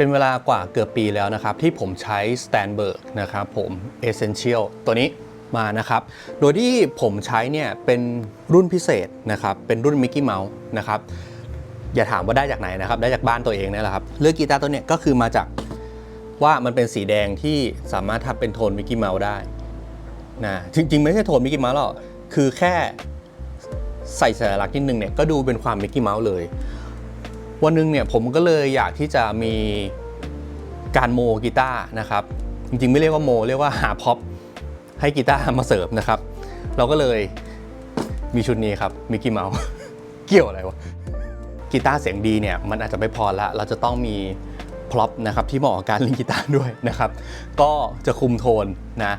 เป็นเวลากว่าเกือบปีแล้วนะครับ ที่ผมใช้ Stanberg นะครับผม Essential ตัวนี้มานะครับ โดยที่ผมใช้เนี่ยเป็นรุ่นพิเศษนะครับ เป็นรุ่น Mickey Mouse นะครับ อย่าถามว่าได้จากไหนนะครับ ได้จากบ้านตัวเองนี่แหละครับ เลือกกีตาร์ตัวเนี้ยก็คือมาจากว่ามันเป็นสีแดงที่สามารถทำเป็นโทนมิกกี้เมาส์ได้นะจริงๆ ไม่ใช่โทนมิกกี้เมาส์หรอก คือแค่ใส่สัญลักษณ์นิดนึงเนี่ยก็ดูเป็นความมิกกี้เมาส์เลย วันหนึงเนี่ยผมก็เลยอยากที่จะมีการโมกีตาร์นะครับ จริงๆ ไม่เรียกว่าโม เรียกว่าหาพ็อปให้กีตาร์มาเสิริมนะครับ เราก็เลยมีชุดนี้ครับมิกกี้เมาส์เกี่ยวอะไรวะกีตาร์เสียงดีเนี่ยมันอาจจะไม่พอละเราจะต้องมีพร็อพนะครับที่เหมาะกับการเล่นกีตาร์ด้วยนะครับ ก็จะคุมโทนนะ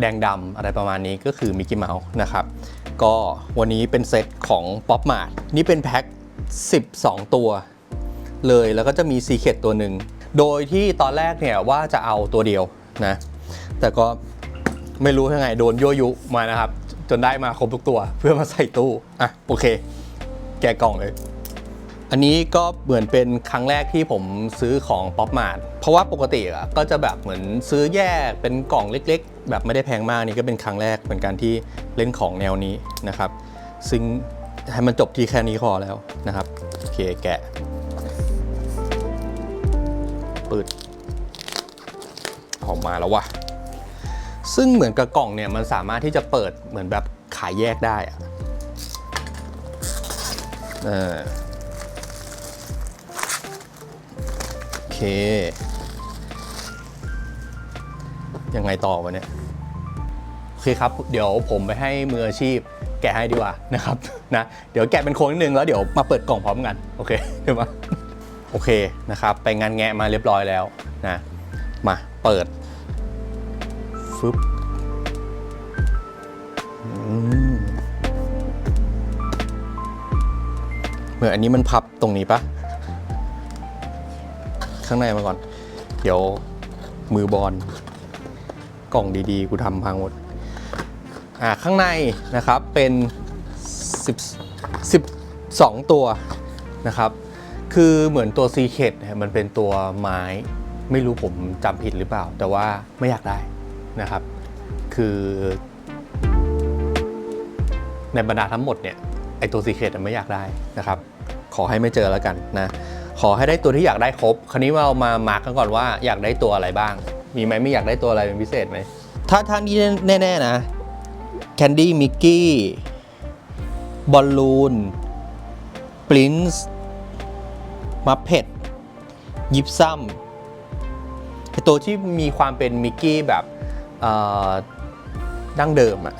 แดงดำอะไรประมาณนี้ก็คือมิกกี้เมาส์นะครับ ก็วันนี้เป็นเซตของ Pop Mart นี่เป็นแพ็ค 12 ตัว เลยแล้วก็จะมีซีเคตตัวหนึ่ง โดยที่ตอนแรกเนี่ยว่าจะเอาตัวเดียวนะ แต่ก็ไม่รู้ยังไงโดนยั่วยุมานะครับ จนได้มาครบทุกตัวเพื่อมาใส่ตู้อะโอเค แกะกล่องเลย อันนี้ก็เหมือนเป็นครั้งแรกที่ผมซื้อของป๊อปมาร์ทเพราะว่าปกติอะก็จะแบบเหมือนซื้อแยกเป็นกล่องเล็ก ๆ แบบไม่ได้แพงมากนี่ก็เป็นครั้งแรกเหมือนกันที่เล่นของแนวนี้นะครับ ซึ่ง ให้มันจบที่แค่นี้พอแล้วนะครับโอเคแกะปืดออกมาแล้ววะซึ่งเหมือนกับกล่องเนี่ยมันสามารถที่จะเปิดเหมือนแบบขายแยกได้อะเออโอเค ยังไงต่อวะเนี่ยโอเคครับ เดี๋ยวผมไปให้มืออาชีพ แกะให้ดีกว่านะครับนะเดี๋ยวแกะเป็นโค้งนิดนึงแล้วเดี๋ยวมาเปิดกล่องพร้อมกันโอเคใช่ไหมโอเคนะครับไปงานแงะมาเรียบร้อยแล้วนะมาเปิดฟึบเหมือนอันนี้มันพับตรงนี้ปะข้างในมาก่อน เดี๋ยวมือบอลกล่องดีๆ กูทำพังหมด อ่าข้างในนะครับเป็น10 12 ตัวนะครับคือเหมือนตัวซีเคดมันเป็นตัวไม้ไม่รู้ผมจำผิดหรือเปล่า แต่ว่าไม่อยากได้นะครับ คือในบรรดาทั้งหมดเนี่ยไอตัวซีเคดไม่อยากได้นะครับ ขอให้ไม่เจอแล้วกันนะขอให้ได้ตัวที่อยากได้ครบ คราวนี้เรามามาร์กกันก่อนว่าอยากได้ตัวอะไรบ้าง มีไหมไม่อยากได้ตัวอะไรเป็นพิเศษไหมถ้าทางนี้แน่ๆนะ แคนดี้มิกกี้ บอลลูนปรินซ์มัพเพดยิปซัมไอตัวที่มีความเป็นมิกกี้แบบดั้งเดิมอะ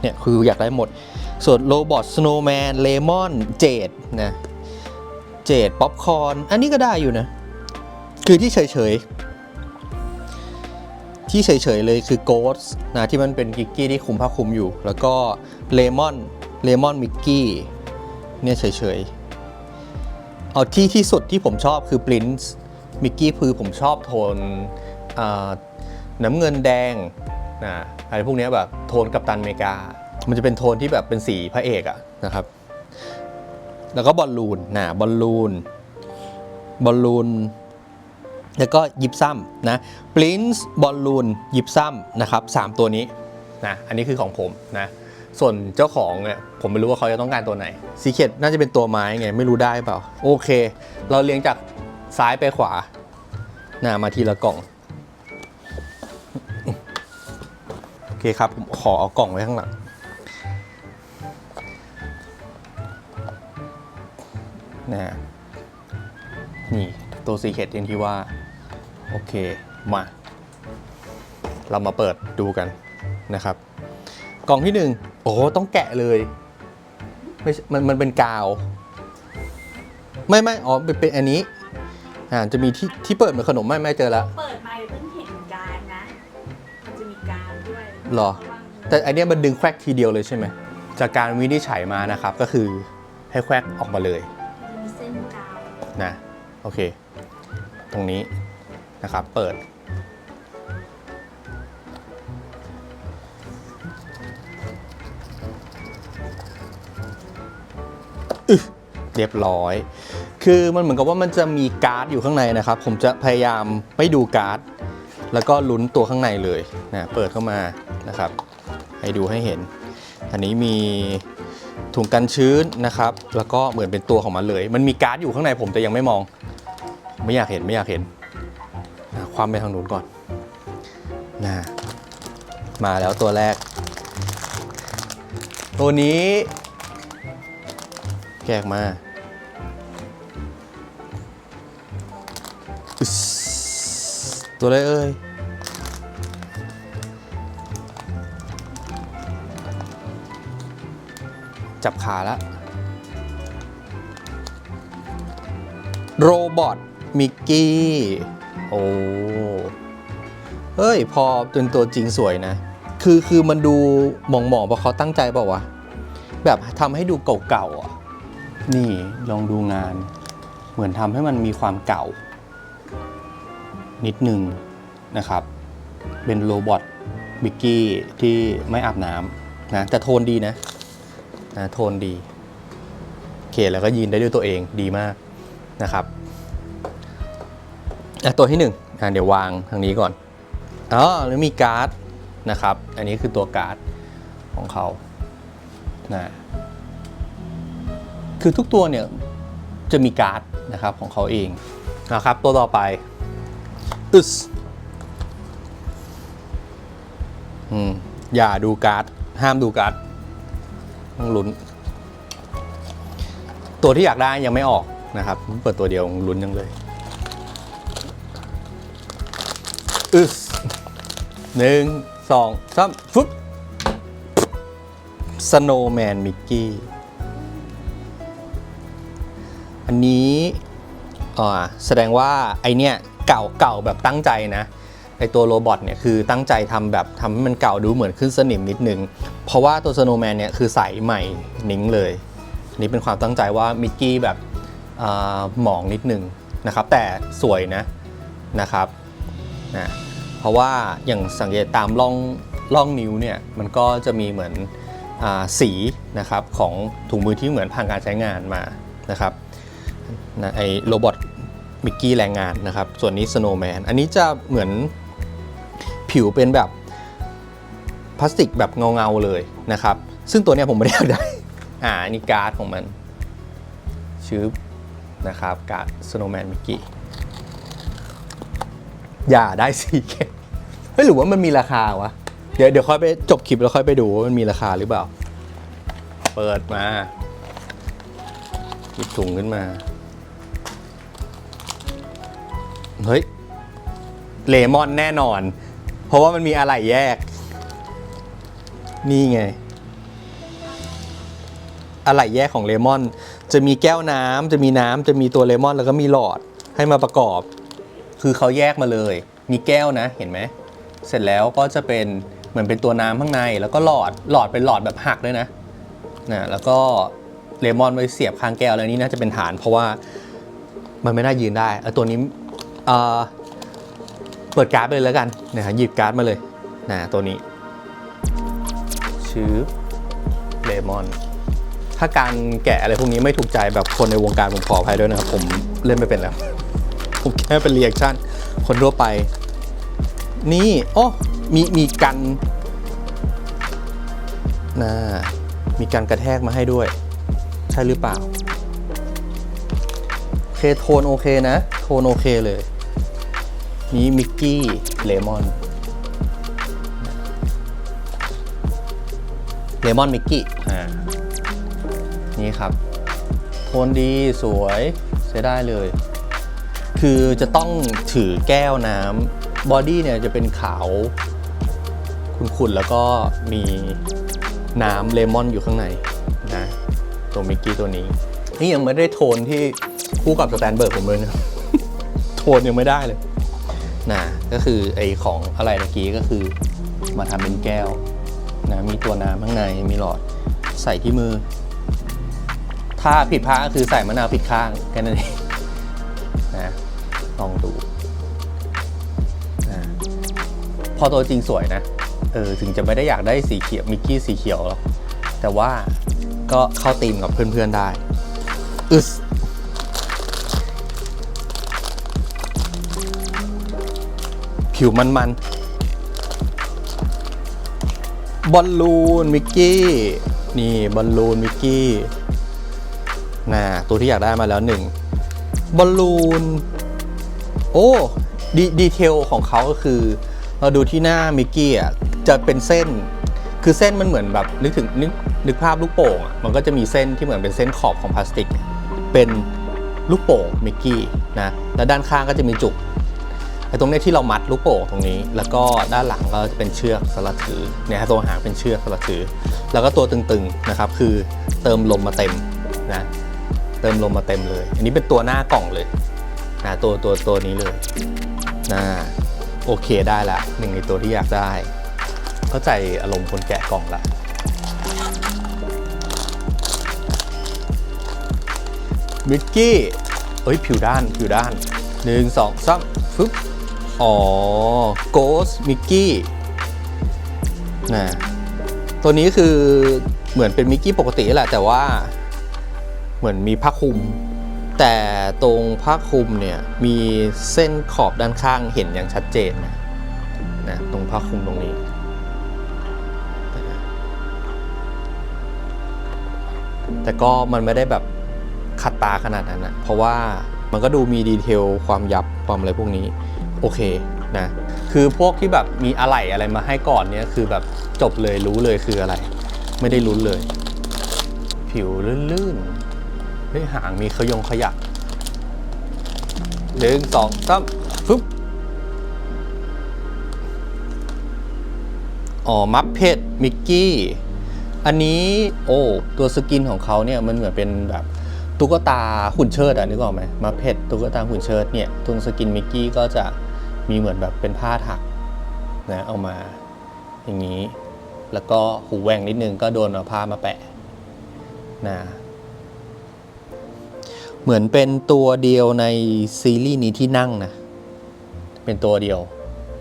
เนี่ยคืออยากได้หมด ส่วนโรบอทสโนว์แมนเลมอนเจดนะเจดป๊อปคอนอันนี้ก็ได้อยู่นะ คือที่เฉยๆ ที่เฉยๆเลยคือโกสนะที่มันเป็นกิกกี้ที่คุมผ้าคลุมอยู่ แล้วก็เลมอนเลมอนมิกกี้เนี่ยเฉยๆ เอาที่ที่สุดที่ผมชอบคือปรินซ์มิกกี้คือผมชอบโทนน้ำเงินแดงนะอะไรพวกเนี้ยแบบโทนกัปตันอเมริกา มันจะเป็นโทนที่แบบเป็นสีพระเอกอะนะครับ แล้วก็บอลลูนนะบอลลูนบอลลูน แล้วก็ยิปซัมนะปรินซ์บอลลูนยิปซัมนะครับสามตัวนี้นะอันนี้คือของผมนะส่วนเจ้าของเนี่ยผมไม่รู้ว่าเขาจะต้องการตัวไหนซีเคดน่าจะเป็นตัวไม้ไงไม่รู้ได้เปล่า โอเค เราเรียงจากซ้ายไปขวานะมาทีละกล่อง โอเคครับ ผมขอเอากล่องไว้ข้างหลัง นะ นี่ ตัวซีเคดอย่างที่ว่า โอเคมา เรามาเปิดดูกันนะครับ กล่องที่หนึ่งโอ้โหต้องแกะเลยไม่ใช่มันมันเป็นกาว ไม่ไม่อ๋อเป็นเป็นอันนี้อ่าจะมีที่ที่เปิดเหมือนขนมไม่ไม่เจอแล้ว เปิดมาเพิ่งเห็นการนะมันจะมีการด้วยหรอ แต่อันเนี้ยมันดึงแควกทีเดียวเลยใช่ไหมจากการวินิจฉัยมานะครับก็คือให้แควกออกมาเลยมันมีเส้นกาวนะโอเค ตรงนี้ นะครับ เปิด เรียบร้อย คือมันเหมือนกับว่ามันจะมีการ์ดอยู่ข้างในนะครับ ผมจะพยายามไม่ดูการ์ด แล้วก็ลุ้นตัวข้างในเลยนะเปิดเข้ามานะครับ ให้ดูให้เห็น อันนี้มีถุงกันชื้นนะครับ แล้วก็เหมือนเป็นตัวของมันเลย มันมีการ์ดอยู่ข้างในผมแต่ยังไม่มอง ไม่อยากเห็นไม่อยากเห็น ความไปทางนู้นก่อนนะมาแล้วตัวแรก ตัวนี้ แกะออกมาตัวอะไรเอ่ยจับขาล้วโรบอทมิกกี้ โอ้เฮ้ย พอเป็นตัวจริงสวยนะ คือคือมันดูหมองๆเพราะเขาตั้งใจเปล่าวะ แบบทำให้ดูเก่าๆอะ นี่ลองดูงาน เหมือนทำให้มันมีความเก่า นิดนึงนะครับ เป็นโรบอทบิกกี้ที่ไม่อาบน้ำนะแต่โทนดีนะนะโทนดีโอเคแล้วก็ยืนได้ด้วยตัวเองดีมากนะครับ อะตัวที่หนึ่งอะเดี๋ยววางทางนี้ก่อนอ๋อแล้วมีการ์ดนะครับ อันนี้คือตัวการ์ดของเขานะคือทุกตัวเนี่ยจะมีการ์ดนะครับของเขาเองนะครับ ตัวต่อไปอึสอืมอย่าดูการ์ด ห้ามดูการ์ดต้องลุ้น ตัวที่อยากได้ยังไม่ออกนะครับ เปิดตัวเดียวลุ้นยังเลย อึสหนึ่งสองสามฟึบสโนว์แมนมิกกี้ อันนี้อ่าแสดงว่าไอเนี้ยเก่าเก่าแบบตั้งใจนะไอตัวโรบอทเนี่ยคือตั้งใจทำแบบทำให้มันเก่าดูเหมือนขึ้นสนิมนิดนึง เพราะว่าตัวสโนว์แมนเนี่ยคือใสใหม่นิ้งเลยนี่เป็นความตั้งใจว่ามิกกี้แบบอ่าหมองนิดนึงนะครับ แต่สวยนะนะครับ นะเพราะว่าอย่างสังเกตตามร่องร่องนิ้วเนี่ยมันก็จะมีเหมือนอสีนะครับของถุงมือที่เหมือนผ่านการใช้งานมานะครับนะไอโรบอทมิกกี้แรงงานนะครับ ส่วนนี้สโนว์แมนอันนี้จะเหมือนผิวเป็นแบบพลาสติกแบบเงาๆเลยนะครับ ซึ่งตัวเนี้ยผมไม่ได้อยากได้อ่าอันนี่การ์ดของมันชื่อนะครับการ์ด Snowman Mickey อย่าได้สีเข็มเฮ้ยหรือว่ามันมีราคาวะ เดี๋ยวเดี๋ยวค่อยไปจบคลิปแล้วค่อยไปดูว่ามันมีราคาหรือเปล่า เปิดมาหยิบถุงขึ้นมา เฮ้ย เลมอนแน่นอน เพราะว่ามันมีอะไรแยก นี่ไง อะไหล่แยกของเลมอน จะมีแก้วน้ำจะมีน้ำจะมีตัวเลมอน แล้วก็มีหลอดให้มาประกอบ คือเขาแยกมาเลย มีแก้วนะเห็นไหมเสร็จแล้วก็จะเป็นเหมือนเป็นตัวน้ำข้างในแล้วก็หลอดหลอดเป็นหลอดแบบหักด้วยนะนะแล้วก็เลมอนไว้เสียบข้างแก้วแล้วนี่น่าจะเป็นฐาน เพราะว่ามันไม่น่ายืนได้เอาตัวนี้เอ่อเปิดการ์ดไปเลยแล้วกันนะฮะหยิบการ์ดมาเลยนะตัวนี้ชื่อเลมอนถ้าการแกะอะไรพวกนี้ไม่ถูกใจแบบคนในวงการผมขออภัยด้วยนะครับ ผมเล่นไม่เป็นแล้ว ผมแค่เป็นเรีแอคชั่น คนทั่วไป นี่โอ้มีมีกันนะมีการกระแทกมาให้ด้วย ใช่หรือเปล่าโอเคโทนโอเคนะ โทนโอเคเลย นี่มิกกี้เลมอนเลมอนมิกกี้อ่านี่ครับ โทนดีสวยใช้ได้เลย คือจะต้องถือแก้วน้ำบอดี้เนี่ยจะเป็นขาวขุ่นๆแล้วก็มีน้ำเลมอนอยู่ข้างในนะตัวมิกกี้ตัวนี้ นี่ยังไม่ได้โทนที่คู่กับสแตนเบิร์ดผมเลยนะโทนยังไม่ได้เลยนะก็คือไอของอะไรตะกี้ก็คือมาทำเป็นแก้วนะมีตัวน้ำข้างในมีหลอดใส่ที่มือ ถ้าผิดพลาดก็คือใส่มะนาวผิดข้างแค่นั้นเอง พอตัวจริงสวยนะ เออถึงจะไม่ได้อยากได้สีเขียวมิกกี้สีเขียวหรอกแต่ว่าก็เข้าตีมกับเพื่อนๆได้อึสผิวมันๆบอลลูนมิกกี้นี่บอลลูนมิกกี้น่าตัวที่อยากได้มาแล้วหนึ่งบอลลูน โอ้ดีดีเทลของเขาก็คือ เราดูที่หน้ามิกกี้อะจะเป็นเส้น คือเส้นมันเหมือนแบบนึกถึงนึกนึกภาพลูกโป่งอะมันก็จะมีเส้นที่เหมือนเป็นเส้นขอบของพลาสติก เป็นลูกโป่งมิกกี้นะแล้วด้านข้างก็จะมีจุกไอ้ตรงนี้ที่เรามัดลูกโป่งตรงนี้ แล้วก็ด้านหลังก็จะเป็นเชือกสลัดถือเนี่ยตัวหางเป็นเชือกสลัดถือ แล้วก็ตัวตึงๆนะครับ คือเติมลมมาเต็มนะเติมลมมาเต็มเลย อันนี้เป็นตัวหน้ากล่องเลยนะตัวตัวตัวนี้เลยนะ โอเคได้ละหนึ่งในตัวที่อยากได้ เข้าใจอารมณ์คนแกะกล่องละมิกกี้เอ้ยผิวด้านผิวด้านหนึ่งสองสามฟึบอ๋อโกสมิกกี้นะตัวนี้คือเหมือนเป็นมิกกี้ปกติแหละแต่ว่าเหมือนมีผ้าคลุม แต่ตรงผ้าคลุมเนี่ยมีเส้นขอบด้านข้างเห็นอย่างชัดเจนนะนะตรงผ้าคลุมตรงนี้ แต่ก็มันไม่ได้แบบขัดตาขนาดนั้นนะเพราะว่ามันก็ดูมีดีเทลความยับความอะไรพวกนี้ โอเคนะคือพวกที่แบบมีอะไหล่อะไรมาให้ก่อนเนี่ยคือแบบจบเลยรู้เลยคืออะไร ไม่ได้ลุ้นเลย ผิวลื่นๆ เฮ้ยหางมีขยงขยักหนึ่งสองสามฟึบอ๋อ มัพเพดมิกกี้ อันนี้โอ้ตัวสกินของเขาเนี่ยมันเหมือนเป็นแบบตุ๊กตาหุ่นเชิดอะนึกออกไหมมาเพชรตุ๊กตาหุ่นเชิดเนี่ยตรงสกินมิกกี้ก็จะมีเหมือนแบบเป็นผ้าถักนะเอามาอย่างนี้ แล้วก็หูแหว่งนิดนึงก็โดนเอาผ้ามาแปะนะ เหมือนเป็นตัวเดียวในซีรีส์นี้ที่นั่งนะ เป็นตัวเดียว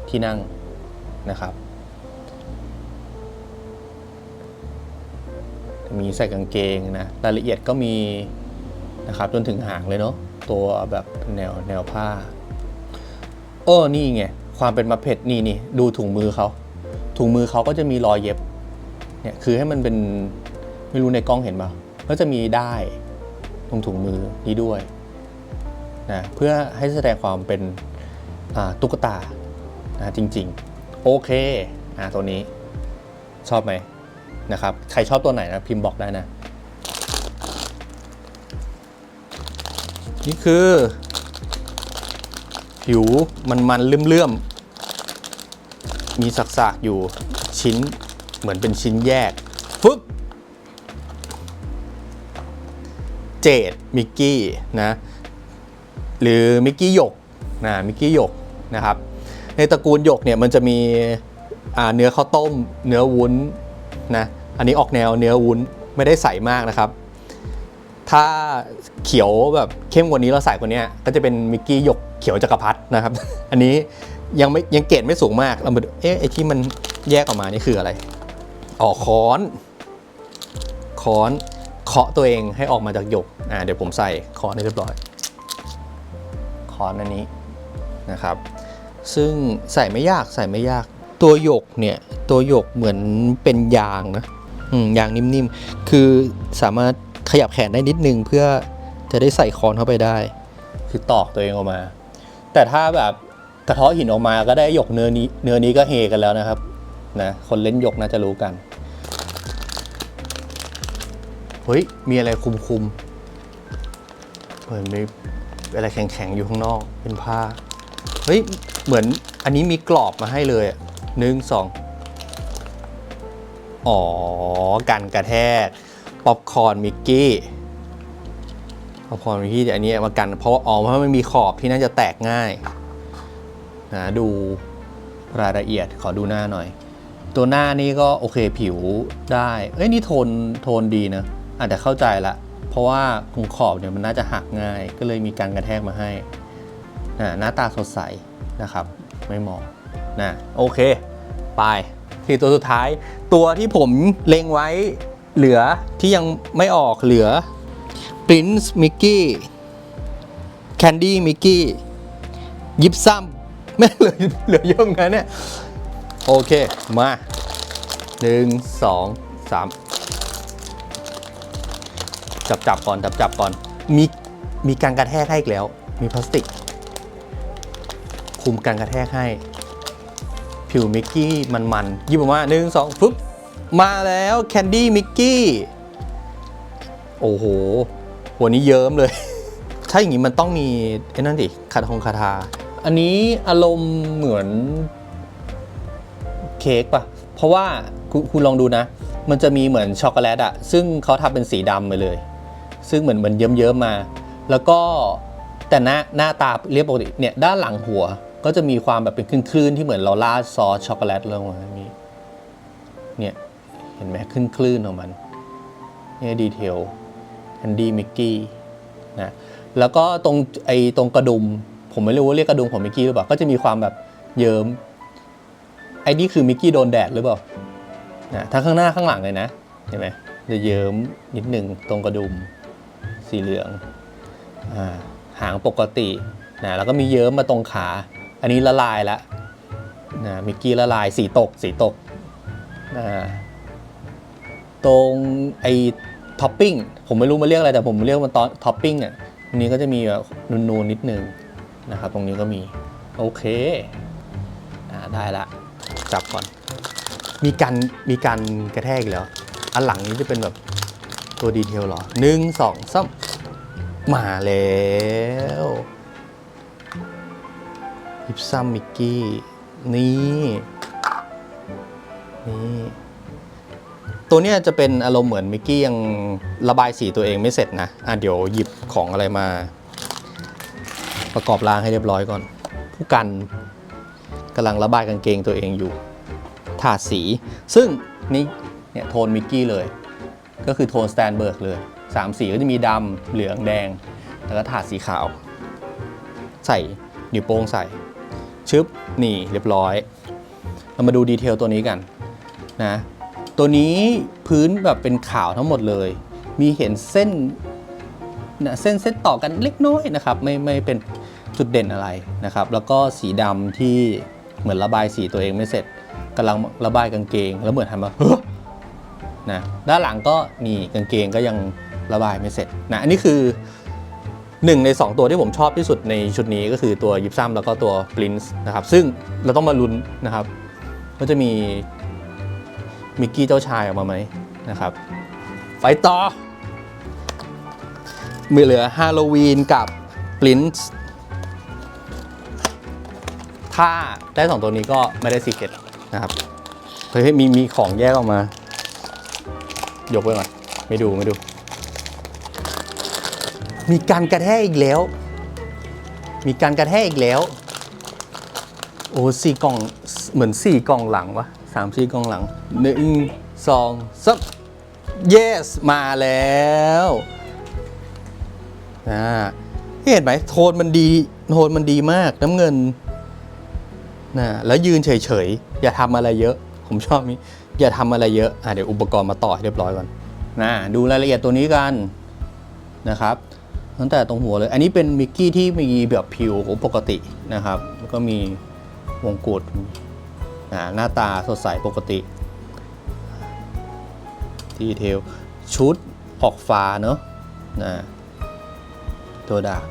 ที่นั่งนะครับ มีใส่กางเกงนะ รายละเอียดก็มีนะครับจนถึงหางเลยเนาะ ตัวแบบแนวแนวผ้าเออนี่ไง ความเป็นมาเพชรนี่นี่ดูถุงมือเขา ถุงมือเขาก็จะมีรอยเย็บ เนี่ยคือให้มันเป็นไม่รู้ในกล้องเห็นป่ะก็จะมีได้ ตรงถุงมือนี้ด้วยนะเพื่อให้แสดงความเป็นตุ๊กตานะจริงๆ โอเคอ่าตัวนี้ชอบไหมนะครับ ใครชอบตัวไหนนะพิมพ์บอกได้นะ นี่คือ ผิวมันมันเลื่อมๆ มีสักๆ อยู่ชิ้นเหมือนเป็นชิ้นแยกฟึ๊บ เจดมิกกี้นะหรือมิกกี้หยกนะมิกกี้หยกนะครับในตระกูลหยกเนี่ยมันจะมีเนื้อข้าวต้ม เนื้อวุ้นนะอันนี้ออกแนวเนื้อวุ้นไม่ได้ใสมากนะครับ ถ้าเขียวแบบเข้มกว่านี้เราใส่กว่านี้ก็จะเป็นมิกกี้หยกเขียวจักรพรรดินะครับ อันนี้ยังไม่ยังเกรดไม่สูงมากเรามาดูเอ๊ะไอที่มันแยกออกมานี่คืออะไรอ๋อค้อนค้อน เคาะตัวเองให้ออกมาจากหยกอ่าเดี๋ยวผมใส่คอนให้เรียบร้อยคอนอันนี้นะครับ ซึ่งใส่ไม่ยากใส่ไม่ยาก ตัวหยกเนี่ยตัวหยกเหมือนเป็นยางนะอืมยางนิ่มๆ คือสามารถขยับแขนได้นิดนึงเพื่อจะได้ใส่คอนเข้าไปได้ คือตอกตัวเองออกมา แต่ถ้าแบบกระเทาะหินออกมาก็ได้หยกเนื้อนี้เนื้อนี้ก็เฮกันแล้วนะครับนะคนเล่นหยกน่าจะรู้กัน เฮ้ย มีอะไรคุมๆเหมือนมีอะไรแข็งๆ อยู่ข้างนอก เป็นผ้า เฮ้ย เหมือนอันนี้มีกรอบมาให้เลยหนึ่งสองอ๋อ กันกระแทก ป๊อปคอร์นมิกกี้ป๊อปคอร์นมิกกี้อันนี้มากัน เพราะว่าอ๋อเพราะมันมีขอบที่น่าจะแตกง่ายนะดูรายละเอียดขอดูหน้าหน่อย ตัวหน้านี่ก็โอเคผิวได้ เอ้ยนี่โทนโทนดีนะ อาจจะเข้าใจละ เพราะว่าตรงขอบเนี่ยมันน่าจะหักง่าย ก็เลยมีการกระแทกมาให้หน้าตาสดใสนะครับ ไม่มองนะโอเค ไปที่ตัวสุดท้าย ตัวที่ผมเล็งไว้เหลือที่ยังไม่ออกเหลือ Prince Mickey Candy Mickey ยิบซ้ำแม่เหลือเหลือเยอะเหมือนกันเนี่ย โอเค มาหนึ่งสองสาม จับจับก่อนจับจับก่อน มีมีการกระแทกให้อีกแล้ว มีพลาสติก คุมการกระแทกให้ ผิวมิกกี้มันๆหยิบออกมาหนึ่งสองฟึบมาแล้วแคนดี้มิกกี้โอ้โหหัวนี้เยิ้มเลย ถ้าอย่างนี้มันต้องมีไอ้นั่นดิคาทงคาทา อันนี้อารมณ์เหมือนเค้กป่ะ เพราะว่าคุณลองดูนะ มันจะมีเหมือนช็อกโกแลตอะซึ่งเขาทำเป็นสีดำไปเลย ซึ่งเหมือนเหมือนเยิ้มๆมา แล้วก็แต่หน้าหน้าตาเรียบปกติเนี่ยด้านหลังหัวก็จะมีความแบบเป็นคลื่นๆที่เหมือนเราราดซอสช็อกโกแลตลงมาอย่างนี้เนี่ยเห็นไหมคลื่นๆของมันเนี่ยดีเทลแอนดี้มิกกี้นะแล้วก็ตรงไอ้ตรงกระดุม ผมไม่รู้ว่าเรียกกระดุมของมิกกี้หรือเปล่า ก็จะมีความแบบเยิ้มไอ้นี่คือมิกกี้โดนแดดหรือเปล่านะทั้งข้างหน้าข้างหลังเลยนะเห็นไหมจะเยิ้มนิดหนึ่งตรงกระดุม สีเหลืองอาหางปกตินะแล้วก็มีเยิ้มมาตรงขา อันนี้ละลายแล้วนะมิกกี้ละลายสีตกสีตกนะตรงไอ้ท็อปปิ้งผมไม่รู้มาเรียกอะไรแต่ผมเรียกมันตอนท็อปปิ้งอะตรงนี้ก็จะมีแบบนูนๆนิดนึงนะครับตรงนี้ก็มีโอเคอ่าได้ละจับก่อน มีการมีการกระแทกอีกแล้วอันหลังนี้จะเป็นแบบ ตัวดีเทลหรอหนึ่งสองสามมาแล้วยิปซัมมิกกี้ นี่ นี่ ตัวเนี้ยจะเป็นอารมณ์เหมือนมิกกี้ยังระบายสีตัวเองไม่เสร็จนะ อะเดี๋ยวหยิบของอะไรมา ประกอบร่างให้เรียบร้อยก่อน ผู้กันกำลังระบายกางเกงตัวเองอยู่ถาสี ซึ่งนี่เนี่ยโทนมิกกี้เลย ก็คือโทนสแตนเบิร์กเลย 3 สีก็จะมีดำเหลืองแดง แล้วก็ถาดสีขาว ใส่นิ้วโป้งใส่ ชึบนี่เรียบร้อย เรามาดูดีเทลตัวนี้กันนะตัวนี้พื้นแบบเป็นขาวทั้งหมดเลย มีเห็นเส้นนะเส้นเส้นต่อกันเล็กน้อยนะครับ ไม่ไม่เป็นจุดเด่นอะไรนะครับ แล้วก็สีดำที่เหมือนระบายสีตัวเองไม่เสร็จกำลังระบายกางเกง แล้วเหมือนทำมาเฮ้อ นะด้านหลังก็นี่กางเกงก็ยังระบายไม่เสร็จนะอันนี้คือหนึ่งใน 2 ตัวที่ผมชอบที่สุดในชุดนี้ก็คือตัวยิปซัมแล้วก็ตัวปรินซ์นะครับซึ่งเราต้องมาลุ้นนะครับว่าจะมีมิกกี้เจ้าชายออกมาไหมนะครับไปต่อมีเหลือฮาโลวีนกับปรินซ์ถ้าได้สองตัวนี้ก็ไม่ได้สีเกตนะครับเฮ้ยมีมีของแยกออกมา ยกไว้ก่อน ไม่ดูไม่ดู มีการกระแทกอีกแล้ว มีการกระแทกอีกแล้ว โอ้สี่กล่องเหมือนสี่กล่องหลังวะสามสี่กล่องหลังหนึ่งสองสาม yes มาแล้วอ่าเห็นไหมโทนมันดีโทนมันดีมากน้ำเงินนะแล้วยืนเฉยๆ อย่าทำอะไรเยอะ ผมชอบนี้ อย่าทำอะไรเยอะอะเดี๋ยวอุปกรณ์มาต่อให้เรียบร้อยก่อนนะดูรายละเอียดตัวนี้กันนะครับ ตั้งแต่ตรงหัวเลย อันนี้เป็นมิกกี้ที่มีแบบผิวปกตินะครับแล้วก็มีวงกุดหน้าตาสดใสปกติดีเทลชุดออกฟ้าเนอะนะตัวดาบ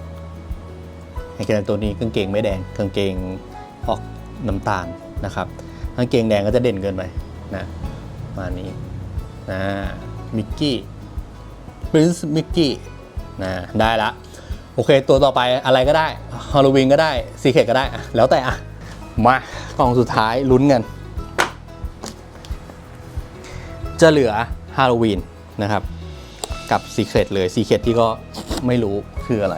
กางเกงตัวนี้กางเกงไม่แดงกางเกงออกน้ำตาลนะครับกางเกงแดงก็จะเด่นเกินไป นะมานี้นะมิกกี้ปรินซ์มิกกี้นะได้ละ โอเค ตัวต่อไปอะไรก็ได้ฮาโลวีนก็ได้ซีเคก็ได้ แล้วแต่อะมากล่องสุดท้ายลุ้นกัน จะเหลือฮาโลวีนนะครับ กับซีเค t เลยซีเค t ที่ก็ไม่รู้คืออะไร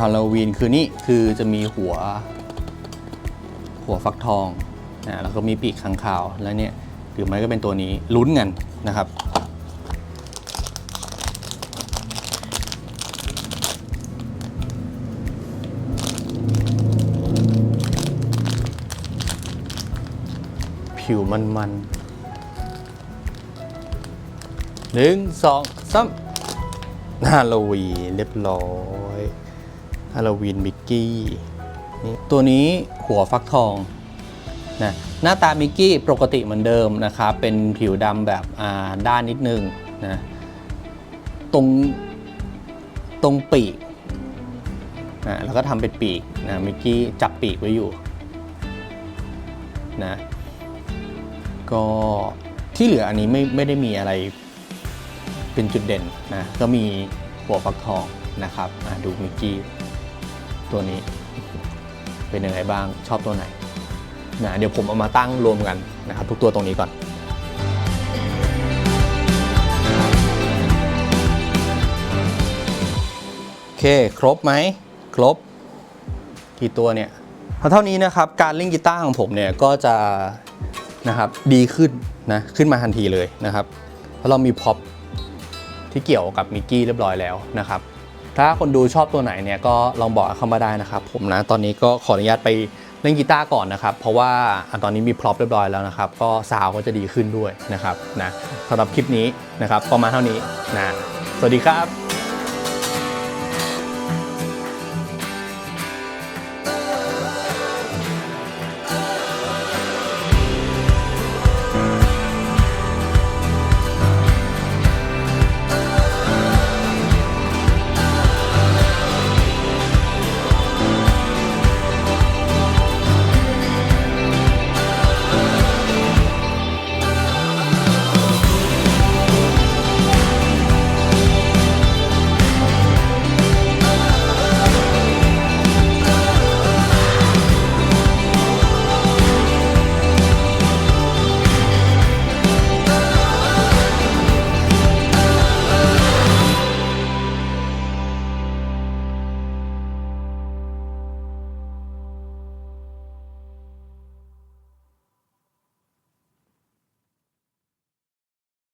ฮาโลวีนคือนี่คือจะมีหัว หัวฟักทองนะแล้วก็มีปีกค้างคาวแล้วเนี่ยหรือไม่ก็เป็นตัวนี้ลุ้นกันนะครับ ผิวมันมันๆหนึ่งสองสามฮาโลวีนเรียบร้อย ฮาโลวีนมิกกี้นี่ตัวนี้หัวฟักทองนะหน้าตามิกกี้ปกติเหมือนเดิมนะครับเป็นผิวดำแบบด้านนิดนึงนะตรงตรงปีกนะแล้วก็ทำเป็นปีกนะมิกกี้จับปีกไว้อยู่นะก็ที่เหลืออันนี้ไม่ไม่ได้มีอะไรเป็นจุดเด่นนะก็มีหัวฟักทองนะครับดูมิกกี้ ตัวนี้ เป็นยังไงบ้างชอบตัวไหนนะเดี๋ยวผมเอามาตั้งรวมกันนะครับ ทุกตัวตรงนี้ก่อนโอเค ครบไหม ครบกี่ตัวเนี่ยพอเท่านี้นะครับการเล่นกีตาร์ของผมเนี่ยก็จะนะครับดีขึ้นนะขึ้นมาทันทีเลยนะครับ เพราะเรามีพ็อปที่เกี่ยวกับมิกกี้เรียบร้อยแล้วนะครับ ถ้าคนดูชอบตัวไหนเนี่ยก็ลองบอกเข้ามาได้นะครับผมนะตอนนี้ก็ขออนุญาตไปเล่นกีตาร์ก่อนนะครับ เพราะว่าตอนนี้มีพร็อพเรียบร้อยแล้วนะครับ ก็ซาวก็จะดีขึ้นด้วยนะครับนะสำหรับคลิปนี้นะครับประมาณเท่านี้นะสวัสดีครับ